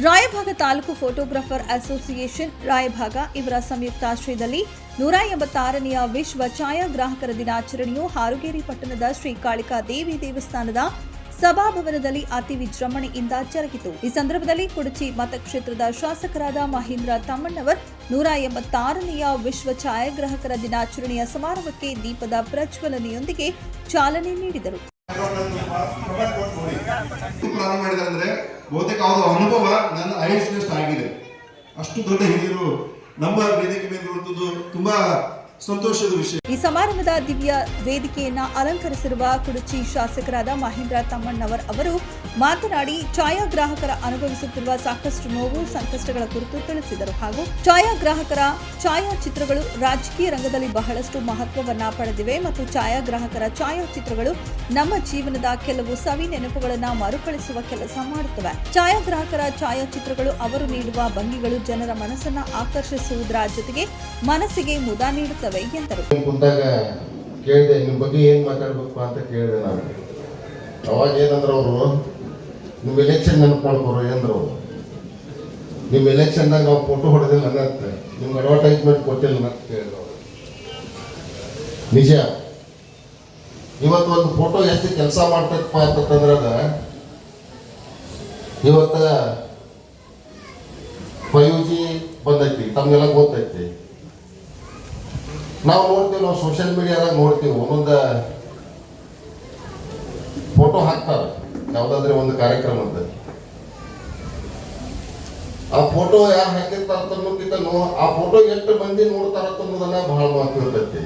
Raybag taluk photographer association Raybag ಇವರ ಸಂಯುಕ್ತಾಶ್ರಯದಲ್ಲಿ ನೂರ ಎಂಬತ್ತಾರನೆಯ ವಿಶ್ವ ಛಾಯಾಗ್ರಾಹಕರ ದಿನಾಚರಣೆಯು ಹಾರುಗೇರಿ ಪಟ್ಟಣದ ಶ್ರೀ ಕಾಳಿಕಾ ದೇವಿ ದೇವಸ್ಥಾನದ ಸಭಾಭವನದಲ್ಲಿ ಅತಿ ವಿಜೃಂಭಣೆಯಿಂದ ಜರುಗಿತು. ಈ ಸಂದರ್ಭದಲ್ಲಿ ಕುಡಚಿ ಮತಕ್ಷೇತ್ರದ ಶಾಸಕರಾದ ಮಹೇಂದ್ರ ತಮ್ಮಣ್ಣವರ್ ನೂರ ಎಂಬತ್ತಾರನೆಯ ವಿಶ್ವ ಛಾಯಾಗ್ರಾಹಕರ ದಿನಾಚರಣೆಯ ಸಮಾರಂಭಕ್ಕೆ ದೀಪದ ಪ್ರಜ್ವಲನೆಯೊಂದಿಗೆ ಚಾಲನೆ ನೀಡಿದರು. ಪ್ರಾರಂಭ ಮಾಡಿದೆ ಅಂದ್ರೆ ಬಹುತೇಕ ಅವರ ಅನುಭವ ನನ್ನ ಐಸ್ನೆಸ್ಟ್ ಆಗಿದೆ. ಅಷ್ಟು ದೊಡ್ಡ ಹಿರಿಯರು ನಮ್ಮ ವೇದಿಕೆ ಮೇಲೆ ತುಂಬಾ ಸಂತೋಷದ ವಿಷಯ. ಈ ಸಮಾರಂಭದ ದಿವ್ಯ ವೇದಿಕೆಯನ್ನ ಅಲಂಕರಿಸಿರುವ ಕುಡುಚಿ ಶಾಸಕರಾದ ಮಹೇಂದ್ರ ತಮ್ಮಣ್ಣವರ್ ಅವರು ಮಾತನಾಡಿ, ಛಾಯಾಗ್ರಾಹಕರ ಅನುಭವಿಸುತ್ತಿರುವ ಸಾಕಷ್ಟು ನೋವು, ಸಂಕಷ್ಟಗಳ ಕುರಿತು ತಿಳಿಸಿದರು. ಹಾಗೂ ಛಾಯಾಗ್ರಾಹಕರ ಛಾಯಾಚಿತ್ರಗಳು ರಾಜಕೀಯ ರಂಗದಲ್ಲಿ ಬಹಳಷ್ಟು ಮಹತ್ವವನ್ನ ಪಡೆದಿವೆ ಮತ್ತು ಛಾಯಾಗ್ರಾಹಕರ ಛಾಯಾಚಿತ್ರಗಳು ನಮ್ಮ ಜೀವನದ ಕೆಲವು ಸವಿ ನೆನಪುಗಳನ್ನ ಮರುಕಳಿಸುವ ಕೆಲಸ ಮಾಡುತ್ತವೆ. ಛಾಯಾಗ್ರಾಹಕರ ಛಾಯಾಚಿತ್ರಗಳು ಅವರು ನೀಡುವ ಭಂಗಿಗಳು ಜನರ ಮನಸ್ಸನ್ನ ಆಕರ್ಷಿಸುವುದರ ಜೊತೆಗೆ ಮನಸ್ಸಿಗೆ ಮುದ ನೀಡುತ್ತವೆ. ಎಂದರು ಕುಂತಾಗ ಕೇಳಿದೆ ನಿಮ್ಮ ಬಗ್ಗೆ ಏನು ಮಾತಾಡ್ಬೇಕು ಅಂತ ಕೇಳಿದೆ ನಾನು. ಅವಾಗ ಏನಂದ್ರೆ ಅವರು ನಿಮ್ಮ ಎಲೆಕ್ಷನ್ ನೆನಪು ಏನಂದ್ರು ನಿಮ್ಮ ಎಲೆಕ್ಷನ್ದಾಗ ನಾವು ಫೋಟೋ ಹೊಡೆದಿಲ್ಲ ಅನ್ನತ್ತೆ ನಿಮ್ಗೆ ಅಡ್ವರ್ಟೈಸ್ಮೆಂಟ್ ಕೊಟ್ಟಿಲ್ಲ ಅಂತ ಕೇಳಿದ್ರು ನಿಜ. ಇವತ್ತು ಒಂದು ಫೋಟೋ ಎಷ್ಟು ಕೆಲಸ ಮಾಡ್ತೈತಪ್ಪ ಅಂತಂದ್ರೆ ಅದ, ಇವತ್ತ ಫೈವ್ ಜಿ ಬಂದೈತಿ, ತಮಗೆಲ್ಲ ಗೊತ್ತೈತಿ. ನಾವು ನೋಡ್ತೀವಿ, ನಾವು ಸೋಷಿಯಲ್ ಮೀಡಿಯಾದಾಗ ನೋಡ್ತೀವಿ, ಒಂದೊಂದು ಫೋಟೋ ಹಾಕ್ತಾರೆ, ಯಾವುದಾದ್ರೆ ಒಂದು ಕಾರ್ಯಕ್ರಮದ ಆ ಫೋಟೋ ಯಾರು ಹಾಕಿರ್ತಾರ ಆ ಫೋಟೋ ಎಷ್ಟು ಮಂದಿ ನೋಡ್ತಾರ ಅನ್ನೋದನ್ನ ಬಹಳ ಮಹತ್ವ ಇರ್ತೈತಿ.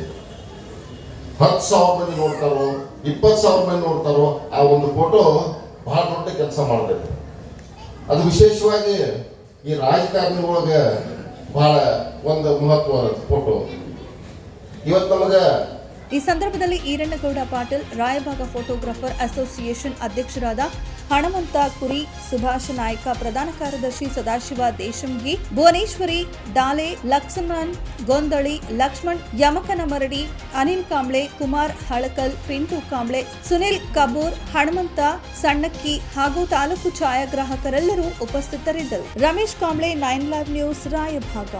ಹತ್ತು ಸಾವಿರ ಮಂದಿ ನೋಡ್ತಾರೋ, ಇಪ್ಪತ್ತು ಸಾವಿರ ಮಂದಿ ನೋಡ್ತಾರೋ, ಆ ಒಂದು ಫೋಟೋ ಬಹಳ ದೊಡ್ಡ ಕೆಲಸ ಮಾಡ್ತೈತಿ. ಅದು ವಿಶೇಷವಾಗಿ ಈ ರಾಜಕಾರಣಿಗಳಿಗೆ ಬಹಳ ಒಂದು ಮಹತ್ವ ಫೋಟೋ ಇವತ್ತು ನಮಗೆ ಈ ಸಂದರ್ಭದಲ್ಲಿ ಈರಣ್ಣಗೌಡ ಪಾಟೀಲ್, ರಾಯಭಾಗ ಫೋಟೋಗ್ರಾಫರ್ ಅಸೋಸಿಯೇಷನ್ ಅಧ್ಯಕ್ಷರಾದ ಹಣಮಂತ ಕುರಿ, ಸುಭಾಷ ನಾಯ್ಕ, ಪ್ರಧಾನ ಕಾರ್ಯದರ್ಶಿ ಸದಾಶಿವ ದೇಶಂಗಿ, ಭುವನೇಶ್ವರಿ ದಾಲೆ ಲಕ್ಷ್ಮಣ್, ಗೊಂದಳಿ, ಲಕ್ಷ್ಮಣ್, ಯಮಕನ ಮರಡಿ, ಅನಿಲ್ ಕಾಂಬ್ಳೆ, ಕುಮಾರ್ ಹಳಕಲ್, ಪಿಂಟು ಕಾಂಬ್ಳೆ, ಸುನಿಲ್ ಕಬೂರ್ ಹಣಮಂತ, ಸಣ್ಣಕ್ಕಿ ಹಾಗೂ ತಾಲೂಕು ಛಾಯಾಗ್ರಾಹಕರೆಲ್ಲರೂ ಉಪಸ್ಥಿತರಿದ್ದರು. Ramesh Kamble, nine live news, Raibag.